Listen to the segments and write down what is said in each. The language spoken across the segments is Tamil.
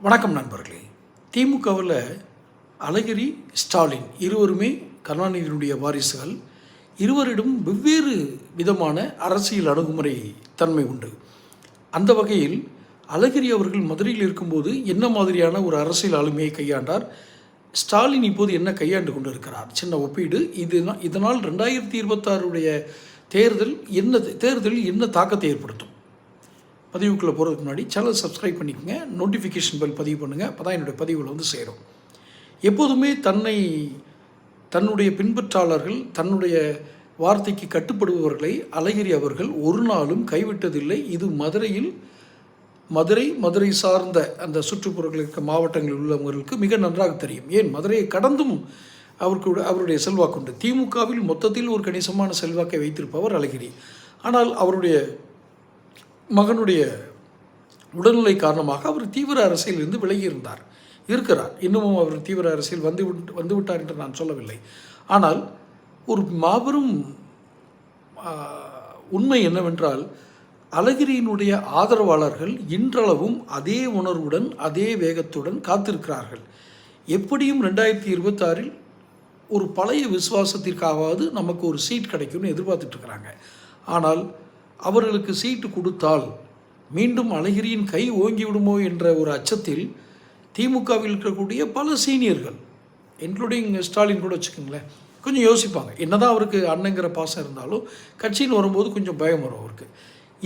வணக்கம் நண்பர்களே. திமுகவில் அழகிரி ஸ்டாலின் இருவருமே கருணாநிதியினுடைய வாரிசுகள். இருவரிடம் வெவ்வேறு விதமான அரசியல் அணுகுமுறை தன்மை உண்டு. அந்த வகையில் அழகிரி அவர்கள் மதுரையில் இருக்கும்போது என்ன மாதிரியான ஒரு அரசியல் ஆளுமையை கையாண்டார்? ஸ்டாலின் இப்போது என்ன கையாண்டு கொண்டிருக்கிறார்? சின்ன ஒப்பீடு. இது இதனால் ரெண்டாயிரத்தி இருபத்தாறுடைய தேர்தல் என்ன தேர்தலில் என்ன தாக்கத்தை ஏற்படுத்தும்? பதிவுக்குள்ளே போகிறதுக்கு முன்னாடி சேனல் சப்ஸ்கிரைப் பண்ணிக்கோங்க. நோட்டிஃபிகேஷன் பெல் பதிவு பண்ணுங்கள் அப்போ தான் என்னுடைய பதிவில் வந்து சேரும். எப்போதுமே தன்னை தன்னுடைய பின்பற்றாளர்கள் தன்னுடைய வார்த்தைக்கு கட்டுப்படுபவர்களை அழகிரி அவர்கள் ஒரு நாளும் கைவிட்டதில்லை. இது மதுரையில் மதுரை மதுரை சார்ந்த அந்த சுற்றுப்புறங்களில் இருக்க மாவட்டங்களில் உள்ளவர்களுக்கு மிக நன்றாக தெரியும். ஏன்? மதுரையை கடந்தும் அவருக்கு அவருடைய செல்வாக்குண்டு. திமுகவில் மொத்தத்தில் ஒரு கணிசமான செல்வாக்கை வைத்திருப்பவர் அழகிரி. ஆனால் அவருடைய மகனுடைய உடல்நிலை காரணமாக அவர் தீவிர அரசியலிருந்து விலகி இருந்தார் இருக்கிறார். இன்னமும் அவர் தீவிர அரசியல் வந்து வந்துவிட்டார் வந்து விட்டார் என்று நான் சொல்லவில்லை. ஆனால் ஒரு மாபெரும் உண்மை என்னவென்றால் அழகிரியினுடைய ஆதரவாளர்கள் இன்றளவும் அதே உணர்வுடன் அதே வேகத்துடன் காத்திருக்கிறார்கள். எப்படியும் ரெண்டாயிரத்தி இருபத்தாறில் ஒரு பழைய விசுவாசத்திற்காவது நமக்கு ஒரு சீட் கிடைக்கும்னு எதிர்பார்த்துட்ருக்குறாங்க ஆனால் அவர்களுக்கு சீட்டு கொடுத்தால் மீண்டும் அழகிரியின் கை ஓங்கி விடுமோ என்ற ஒரு அச்சத்தில் திமுகவில் இருக்கக்கூடிய பல சீனியர்கள் இன்க்ளூடிங் ஸ்டாலின் கூட வச்சுக்கோங்களேன் கொஞ்சம் யோசிப்பாங்க. என்னதான் அவருக்கு அண்ணங்கிற பாசம் இருந்தாலும் கட்சின்னு வரும்போது கொஞ்சம் பயம் வரும் அவருக்கு.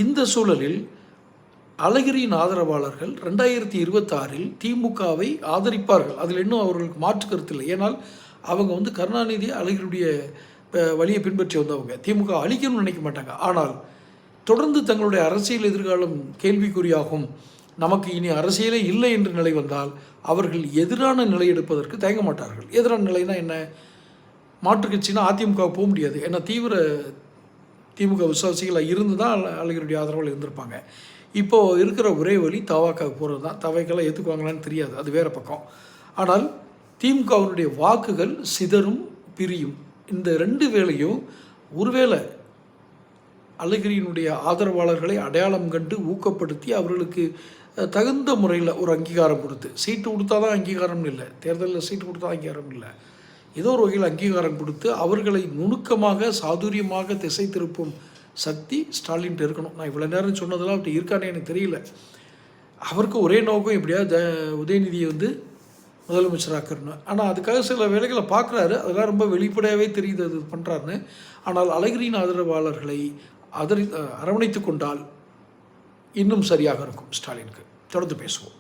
இந்த சூழலில் அழகிரியின் ஆதரவாளர்கள் ரெண்டாயிரத்தி இருபத்தாறில் திமுகவை ஆதரிப்பார்கள். அதில் இன்னும் அவர்களுக்கு மாற்று கருத்து இல்லை. ஏன்னால் அவங்க வந்து கருணாநிதி அழகிரியுடைய வழியை பின்பற்றி வந்தவங்க. திமுக அழிக்கணும்னு நினைக்க மாட்டாங்க. ஆனால் தொடர்ந்து தங்களுடைய அரசியல் எதிர்காலம் கேள்விக்குறியாகும். நமக்கு இனி அரசியலே இல்லை என்று நிலை வந்தால் அவர்கள் எதிரான நிலை எடுப்பதற்கு தயங்க மாட்டார்கள். எதிரான நிலைனா என்ன? மாற்றுக்கட்சினா அதிமுக போக முடியாது. ஏன்னா தீவிர திமுக விசுவாசிகளாக இருந்து தான் அழகருடைய ஆதரவில் இருந்திருப்பாங்க. இப்போது இருக்கிற ஒரே வழி தவாக்காவுக்கு போகிறது தான். தவைக்கெல்லாம் ஏற்றுக்குவாங்களான்னு தெரியாது. அது வேறு பக்கம். ஆனால் திமுகவினுடைய வாக்குகள் சிதறும் பிரியும். இந்த ரெண்டு வேலையும் ஒருவேளை அழகிரியினுடைய ஆதரவாளர்களை அடையாளம் கண்டு ஊக்கப்படுத்தி அவர்களுக்கு தகுந்த முறையில் ஒரு அங்கீகாரம் கொடுத்து சீட்டு கொடுத்தா தான் அங்கீகாரம்னு இல்லை. தேர்தலில் சீட்டு கொடுத்தா அங்கீகாரம் இல்லை. ஏதோ ஒரு வகையில் அங்கீகாரம் கொடுத்து அவர்களை நுணுக்கமாக சாதுரியமாக திசை திருப்பும் சக்தி ஸ்டாலின்ட்டு இருக்கணும். நான் இவ்வளோ நேரம் சொன்னதெல்லாம் அவர்கிட்ட இருக்கானே எனக்கு தெரியல. அவருக்கு ஒரே நோக்கம் எப்படியா உதயநிதியை வந்து முதலமைச்சராக்கணும். ஆனால் அதுக்காக சில வேலைகளை பார்க்குறாரு அதெல்லாம் ரொம்ப வெளிப்படையாகவே தெரியுது அது பண்ணுறாருன்னு ஆனால் அழகிரியின் ஆதரவாளர்களை அதரி அரவணைத்து கொண்டால் இன்னும் சரியாக இருக்கும் ஸ்டாலினுக்கு. தொடர்ந்து பேசுவோம்.